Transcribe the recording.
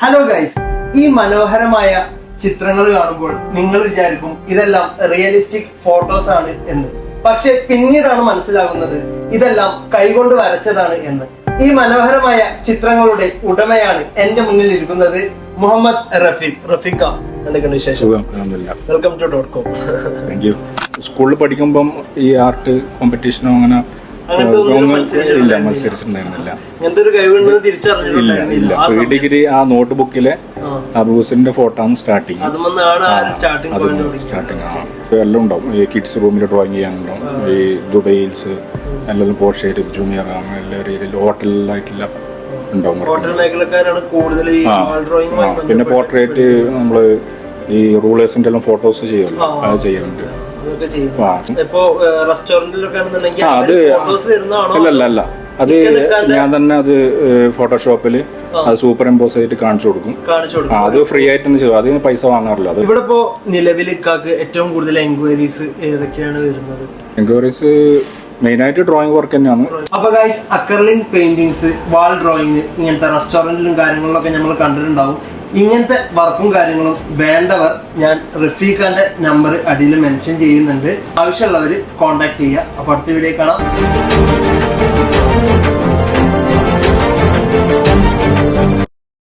Hello guys ഈ മനോഹരമായ ചിത്രങ്ങൾ കാണുമ്പോൾ നിങ്ങൾ വിചാരിക്കും ഇതെല്ലാം റിയലിസ്റ്റിക് ഫോട്ടോസ് ആണ് എന്ന്. പക്ഷെ പിന്നീടാണ് മനസ്സിലാകുന്നത് ഇതെല്ലാം കൈകൊണ്ട് വരച്ചതാണ് എന്ന്. ഈ മനോഹരമായ ചിത്രങ്ങളുടെ ഉടമയാണ് എന്റെ മുന്നിൽ ഇരിക്കുന്നത് മുഹമ്മദ് റഫീഖ്. റഫീഖ എന്തൊക്കെയാണ് വിശേഷം? വെൽക്കം ടു ഡോട്ട് കോം സ്കൂളിൽ പഠിക്കുമ്പം ഈ ആർട്ട് കോമ്പറ്റീഷനോ അങ്ങനെ ഇല്ല മത്സരിച്ചിട്ടുണ്ടായിരുന്നില്ല. പ്രീ ഡിഗ്രി ആ നോട്ട് ബുക്കിലെ. അബൂസിന്റെ ഫോട്ടോ ആണ് സ്റ്റാർട്ടിങ് സ്റ്റാർട്ടിങ് ആ എല്ലാം ഉണ്ടാവും. ഈ കിഡ്സ് റൂമിൽ ഡ്രോയിങ് ചെയ്യാനുണ്ടാവും. ഈ ദുബൈൽസ് എല്ലാം പോർഷേറ്റ് ജൂനിയർ അങ്ങനെ എല്ലാ രീതിയിൽ ഹോട്ടലിലായിട്ടുള്ള ഉണ്ടാവും പിന്നെ പോർട്രേറ്റ് നമ്മൾ ഈ റൂളേഴ്സിന്റെ എല്ലാം ഫോട്ടോസ് ചെയ്യുമല്ലോ. അത് ചെയ്യുന്നുണ്ട്. ചെയ്യുന്നു ഇപ്പോ റെസ്റ്റോറന്റിലൊക്കെ ആണെന്നുണ്ടെങ്കിൽ ഫോട്ടോസ് തരുന്നതാണോ? അല്ല അത് ഞാൻ തന്നെ അത് ഫോട്ടോഷോപ്പിൽ അത് സൂപ്പർ ഇമ്പോസ് ആയിട്ട് കാണിച്ചു കൊടുക്കും. കാണിച്ചു കൊടുക്കും. അത് ഫ്രീ ആയിട്ട് തന്നെ ചെയ്യും. അതിന് പൈസ വാങ്ങാറില്ല. അത് ഇവിടെ ഇപ്പോ നിലവിൽ ഏറ്റവും കൂടുതൽ എൻക്വയറീസ് ഏതൊക്കെയാണ് വരുന്നത്? എൻക്വയറീസ് മെയിൻ ആയിട്ട് ഡ്രോയിങ് വർക്ക് തന്നെയാണ്. അപ്പൊ ഗൈസ് അക്കർലിംഗ് പെയിന്റിങ്സ് വാൾ ഡ്രോയിങ് ഇങ്ങനത്തെ റെസ്റ്റോറന്റിലും കാര്യങ്ങളിലൊക്കെ നമ്മൾ കണ്ടിട്ടുണ്ടാവും. ഇങ്ങനത്തെ വർക്കും കാര്യങ്ങളും വേണ്ടവർ ഞാൻ റഫീഖാന്റെ നമ്പർ അടിയിൽ മെൻഷൻ ചെയ്യുന്നുണ്ട്. ആവശ്യമുള്ളവർ കോൺടാക്ട് ചെയ്യുക. അപ്പൊ അടുത്ത വീഡിയോ കാണാം.